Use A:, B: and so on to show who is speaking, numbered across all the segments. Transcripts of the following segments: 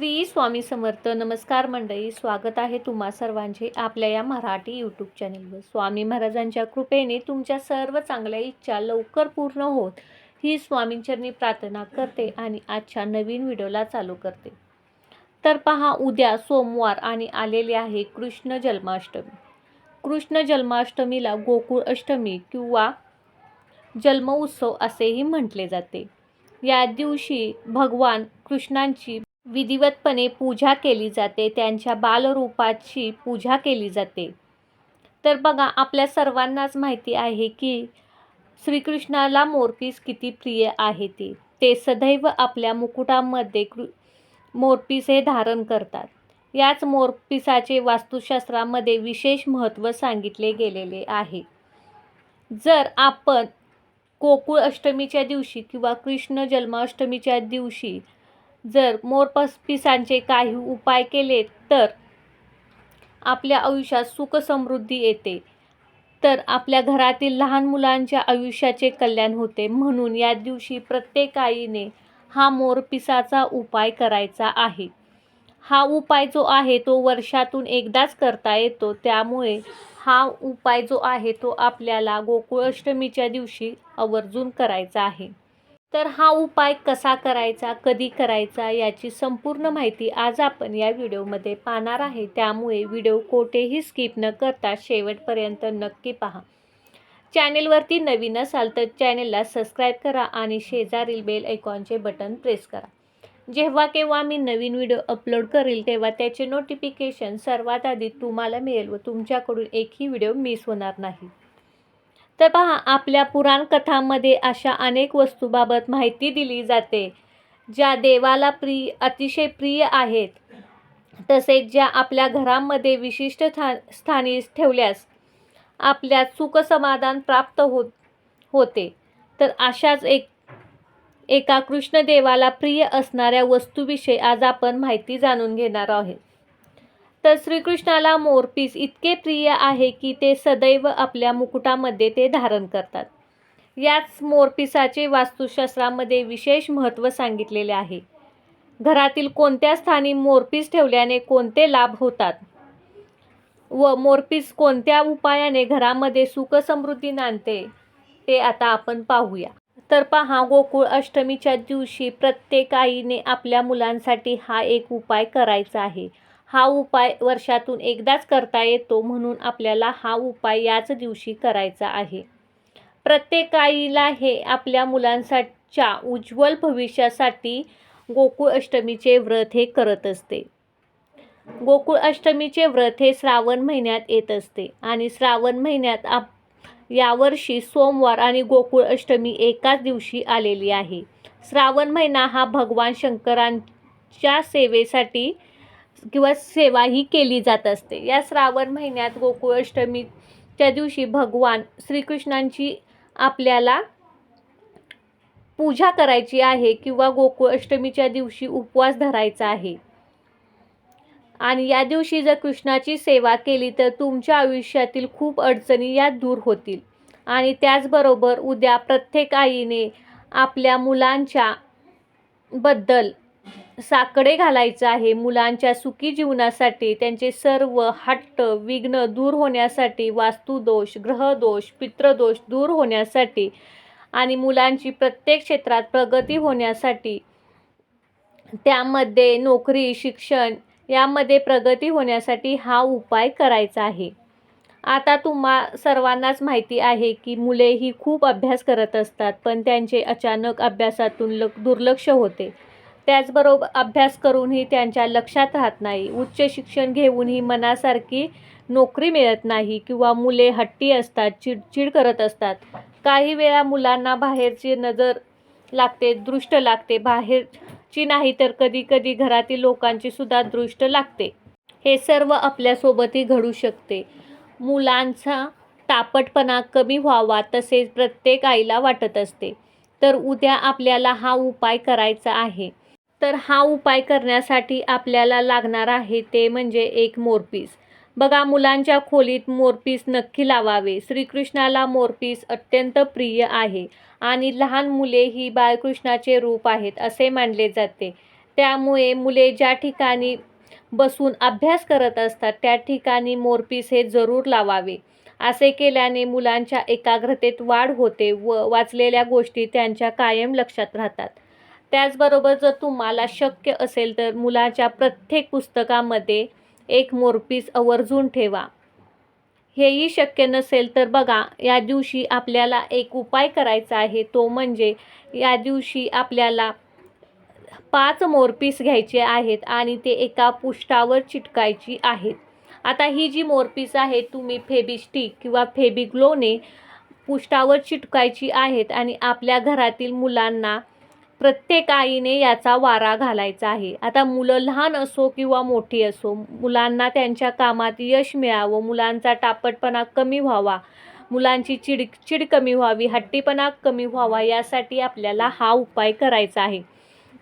A: श्री स्वामी समर्थ नमस्कार मंडळी स्वागत आहे तुम्हा सर्वांचे आपल्या या मराठी यूट्यूब चॅनलवर स्वामी महाराजांच्या कृपेने तुमच्या सर्व चांगल्या इच्छा लवकर पूर्ण होत. ही स्वामींचरणी प्रार्थना करते आणि आजच्या नवीन व्हिडिओला चालू करते. तर पहा उद्या सोमवार आणि आलेले आहे कृष्ण जन्माष्टमी. कृष्ण जन्माष्टमीला गोकुळ अष्टमी किंवा जन्मोत्सव असेही म्हटले जाते. या दिवशी भगवान कृष्णांची विधिवतपणे पूजा केली जाते त्यांच्या बालरूपाची पूजा केली जाते. तर बघा आपल्या सर्वांनाच माहिती आहे की श्रीकृष्णाला मोरपीस किती प्रिय आहे ते. ते सदैव आपल्या मुकुटामध्ये कृ मोरपीस हे धारण करतात. याच मोरपिसाचे वास्तुशास्त्रामध्ये विशेष महत्त्व सांगितले गेलेले आहे. जर आपण गोकुळ अष्टमीच्या दिवशी किंवा कृष्ण जन्माष्टमीच्या दिवशी जर मोरपस पिसांचे काही उपाय केले तर आपल्या आयुष्यात सुख समृद्धी येते. तर आपल्या घरातील लहान मुलांच्या आयुष्याचे कल्याण होते. म्हणून या दिवशी प्रत्येक आईने हा मोरपिसाचा उपाय करायचा आहे. हा उपाय जो आहे तो वर्षातून एकदाच करता येतो. त्यामुळे हा उपाय जो आहे तो आपल्याला गोकुळाष्टमीच्या दिवशी आवर्जून करायचा आहे. तर हा उपाय कसा करायचा कधी करायचा याची संपूर्ण माहिती आज आपण या व्हिडिओमध्ये पाहणार आहे. त्यामुळे व्हिडिओ कोठेही स्किप न करता शेवटपर्यंत नक्की पहा. चॅनेलवरती नवीन असाल तर चॅनेलला सबस्क्राईब करा आणि शेजारील बेल ऐकॉनचे बटन प्रेस करा. जेव्हा केव्हा मी नवीन व्हिडिओ अपलोड करेल तेव्हा त्याचे नोटिफिकेशन सर्वात आधी तुम्हाला मिळेल व तुमच्याकडून एकही व्हिडिओ मिस होणार नाही. तर पहा आपल्या पुराण कथांमध्ये अशा अनेक वस्तूबाबत माहिती दिली जाते ज्या देवाला प्रिय अतिशय प्रिय आहेत. तसेच ज्या आपल्या घरामध्ये विशिष्ट था स्थानी ठेवल्यास आपल्या सुखसमाधान प्राप्त होत होते. तर अशाच एक एका कृष्णदेवाला प्रिय असणाऱ्या वस्तूविषयी आज आपण माहिती जाणून घेणार आहोत. तर श्रीकृष्णाला मोरपीस इतके प्रिय आहे की ते सदैव आपल्या मुकुटामध्ये ते धारण करतात. याच मोरपिसाचे वास्तुशास्त्रामध्ये विशेष महत्त्व सांगितलेले आहे. घरातील कोणत्या स्थानी मोरपीस ठेवल्याने कोणते लाभ होतात? व मोरपीस कोणत्या उपायाने घरामध्ये सुखसमृद्धी नांदते? ते आता आपण पाहूया. तर पहा गोकुळ अष्टमीच्या दिवशी प्रत्येक आईने आपल्या मुलांसाठी हा एक उपाय करायचा आहे. हा उपाय वर्षातून एकदाच करता येतो म्हणून आपल्याला हा उपाय याच दिवशी करायचा आहे. प्रत्येक आईला हे आपल्या मुलांसाठीच्या उज्ज्वल भविष्यासाठी गोकुळ अष्टमीचे व्रत हे करत असते. गोकुळ अष्टमीचे व्रत हे श्रावण महिन्यात येत असते आणि श्रावण महिन्यात आप यावर्षी सोमवार आणि गोकुळ अष्टमी एकाच दिवशी आलेली आहे. श्रावण महिना हा भगवान शंकरांच्या सेवेसाठी किंवा सेवा ही केली जात असते. या श्रावण महिन्यात गोकुळ अष्टमीच्या दिवशी भगवान श्रीकृष्णांची आपल्याला पूजा करायची आहे किंवा गोकुळ अष्टमीच्या दिवशी उपवास धरायचा आहे. आणि या दिवशी जर कृष्णाची सेवा केली तर तुमच्या आयुष्यातील खूप अडचणी या दूर होतील. आणि त्याचबरोबर उद्या प्रत्येक आईने आपल्या मुलांच्या बद्दल साकडे घालायचं आहे मुलांच्या सुखी जीवनासाठी त्यांचे सर्व हट्ट विघ्न दूर होण्यासाठी वास्तुदोष ग्रहदोष पितृदोष दूर होण्यासाठी आणि मुलांची प्रत्येक क्षेत्रात प्रगती होण्यासाठी त्यामध्ये नोकरी शिक्षण यामध्ये प्रगती होण्यासाठी हा उपाय करायचा आहे. आता तुम्हा सर्वांनाच माहिती आहे की मुले ही खूप अभ्यास करत असतात पण त्यांचे अचानक अभ्यासातून ल दुर्लक्ष होते. त्याचबरोबर अभ्यास करूनही त्यांच्या लक्षात राहत नाही. उच्च शिक्षण घेऊनही मनासारखी नोकरी मिळत नाही किंवा मुले हट्टी असतात चिडचिड करत असतात. काही वेळा मुलांना बाहेरची नजर लागते दृष्ट लागते. बाहेरची नाही तर कधी कधी घरातील लोकांची सुद्धा दृष्ट लागते. हे सर्व आपल्यासोबतही घडू शकते. मुलांचा तापटपणा कमी व्हावा तसेच प्रत्येक आईला वाटत असते. तर उद्या आपल्याला हा उपाय करायचा आहे. तर हा उपाय करण्यासाठी आपल्याला लागणार आहे ते म्हणजे एक मोरपीस. बघा मुलांच्या खोलीत मोरपीस नक्की लावावे. श्रीकृष्णाला मोरपीस अत्यंत प्रिय आहे आणि लहान मुले ही बाळकृष्णाचे रूप आहेत असे मानले जाते. त्यामुळे मुले ज्या ठिकाणी बसून अभ्यास करत असतात त्या ठिकाणी मोरपीस हे जरूर लावावे. असे केल्याने मुलांच्या एकाग्रतेत वाढ होते व वाचलेल्या गोष्टी त्यांच्या कायम लक्षात राहतात. त्याचबरोबर जर तुम्हाला शक्य असेल तर मुलाच्या प्रत्येक पुस्तकामध्ये एक मोरपीस आवर्जून ठेवा. हेही शक्य नसेल तर बघा या दिवशी आपल्याला एक उपाय करायचा आहे तो म्हणजे या दिवशी आपल्याला पाच मोरपीस घ्यायचे आहेत आणि ते एका पुष्टावर चिटकायची आहेत. आता ही जी मोरपीस आहे तुम्ही फेबिस्टिक किंवा फेबिग्लोने पुष्टावर चिटकायची आहेत आणि आपल्या घरातील मुलांना प्रत्येक आईने याचा वारा घालायचा आहे. आता मुलं लहान असो किंवा मोठी असो मुलांना त्यांच्या कामात यश मिळावं मुलांचा टापटपणा कमी व्हावा मुलांची चिड चिड कमी व्हावी हट्टीपणा कमी व्हावा यासाठी आपल्याला हा उपाय करायचा आहे.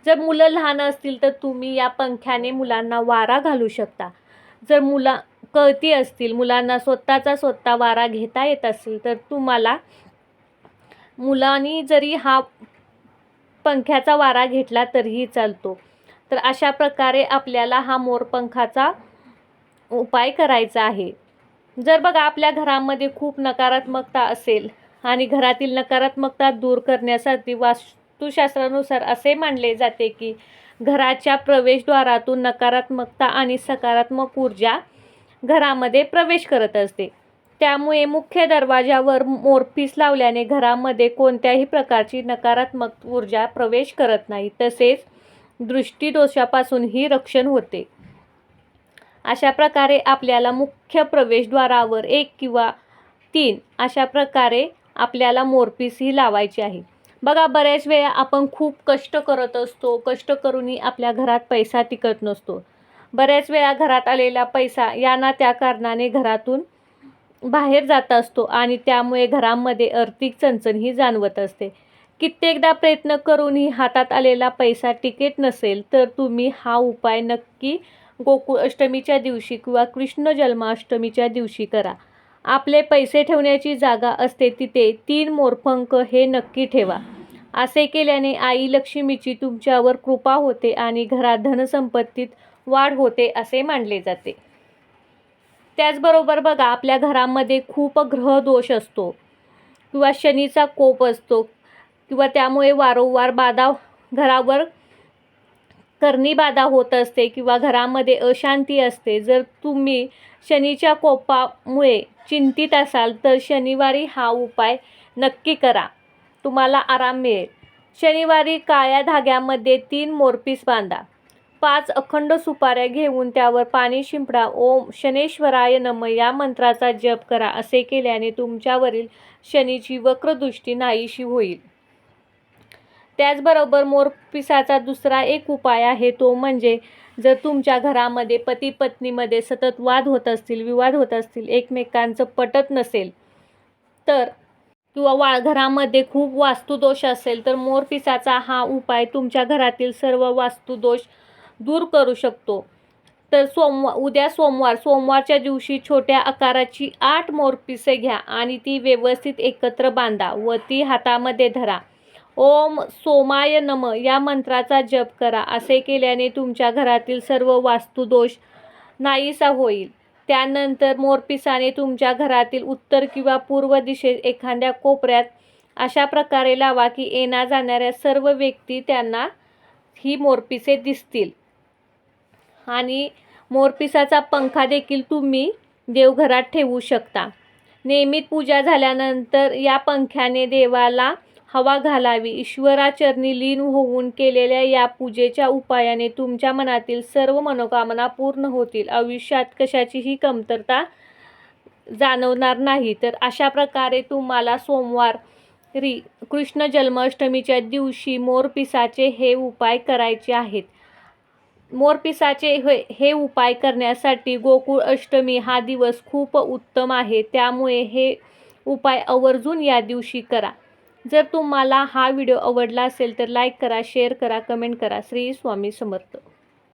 A: जर मुलं लहान असतील तर तुम्ही या पंख्याने मुलांना वारा घालू शकता. जर मुला कळती असतील मुलांना स्वतःचा स्वतः वारा घेता येत असेल तर तुम्हाला मुलांनी जरी हा पंख्याचा वारा घेतला तरीही चालतो. तर अशा प्रकारे आपल्याला हा मोरपंखाचा उपाय करायचा आहे. जर बघा आपल्या घरामध्ये खूप नकारात्मकता असेल आणि घरातील नकारात्मकता दूर करण्यासाठी वास्तुशास्त्रानुसार असे मानले जाते की घराच्या प्रवेशद्वारातून नकारात्मकता आणि सकारात्मक ऊर्जा घरामध्ये प्रवेश करत असते. त्यामुळे मुख्य दरवाजावर मोरपीस लावल्याने घरामध्ये कोणत्याही प्रकारची नकारात्मक ऊर्जा प्रवेश करत नाही. तसेच दृष्टीदोषापासूनही रक्षण होते. अशा प्रकारे आपल्याला मुख्य प्रवेशद्वारावर एक किंवा तीन अशा प्रकारे आपल्याला मोरपीसही लावायची आहे. बघा बऱ्याच वेळा आपण खूप कष्ट करत असतो. कष्ट करूनही आपल्या घरात पैसा टिकत नसतो. बऱ्याच वेळा घरात आलेला पैसा या ना त्या कारणाने घरातून बाहेर जात असतो आणि त्यामुळे घरामध्ये आर्थिक चणचणही जाणवत असते. कित्येकदा प्रयत्न करूनही हातात आलेला पैसा टिकेट नसेल तर तुम्ही हा उपाय नक्की गोकुळ अष्टमीच्या दिवशी किंवा कृष्ण जन्माष्टमीच्या दिवशी करा. आपले पैसे ठेवण्याची जागा असते तिथे तीन मोरपंख हे नक्की ठेवा. असे केल्याने आई लक्ष्मीची तुमच्यावर कृपा होते आणि घरात धनसंपत्तीत वाढ होते असे मानले जाते. त्याचबरोबर बघा आपल्या घरामध्ये खूप ग्रह दोष असतो. किंवा शनीचा कोप असतो. किंवा त्यामुळे वारंवार बाधा घरावर करणी बाधा होत असते किंवा घरामध्ये अशांती असते. जर तुम्ही शनीच्या कोपामुळे चिंतित असाल तर शनिवारी हा उपाय नक्की करा. तुम्हाला आराम मिळेल. शनिवारी काळ्या धाग्यामध्ये तीन मोरपीस बांधा. पाच अखंड सुपाऱ्या घेऊन त्यावर पाणी शिंपडा. ओम शनेश्वराय नम. या मंत्राचा जप करा. असे केल्याने तुमच्यावरील शनीची वक्रदृष्टी नाहीशी होईल. त्याचबरोबर मोरपिसाचा दुसरा एक उपाय आहे. तो म्हणजे जर तुमच्या घरामध्ये पती पत्नीमध्ये सतत वाद होत असतील विवाद होत असतील एकमेकांचं पटत नसेल तर किंवा वा घरामध्ये खूप वास्तुदोष असेल तर मोरपिसाचा हा उपाय तुमच्या घरातील सर्व वास्तुदोष दूर करू शकतो. तर सोमवार उद्या सोमवार सोमवारच्या दिवशी छोट्या आकाराची आठ मोरपिसे घ्या आणि ती व्यवस्थित एकत्र बांधा. व ती हातामध्ये धरा. ओम सोमाय नम. या मंत्राचा जप करा. असे केल्याने तुमच्या घरातील सर्व वास्तुदोष नाहीसा होईल. त्यानंतर मोरपिसाने तुमच्या घरातील उत्तर किंवा पूर्व दिशेत एखाद्या कोपऱ्यात अशा प्रकारे लावा की येण्या जाणाऱ्या सर्व व्यक्ती त्यांना ही मोरपिसे दिसतील. आणि मोरपिसाचा पंखा देखील तुम्ही देवघरात ठेवू शकता. नियमित पूजा झाल्यानंतर या पंख्याने देवाला हवा घालावी. ईश्वराचरणी लीन होऊन केलेल्या या पूजेच्या उपायाने तुमच्या मनातील सर्व मनोकामना पूर्ण होतील. आयुष्यात कशाचीही कमतरता जाणवणार नाही. तर अशा प्रकारे तुम्हाला सोमवार री कृष्ण जन्माष्टमीच्या दिवशी मोरपिसाचे हे उपाय करायचे आहेत. मोरपिसाचे हे हे उपाय करण्यासाठी गोकुळ अष्टमी हा दिवस खूप उत्तम आहे. त्यामुळे हे उपाय आवर्जून या दिवशी करा. जर तुम्हाला हा व्हिडिओ आवडला असेल तर लाईक करा शेअर करा कमेंट करा. श्री स्वामी समर्थ.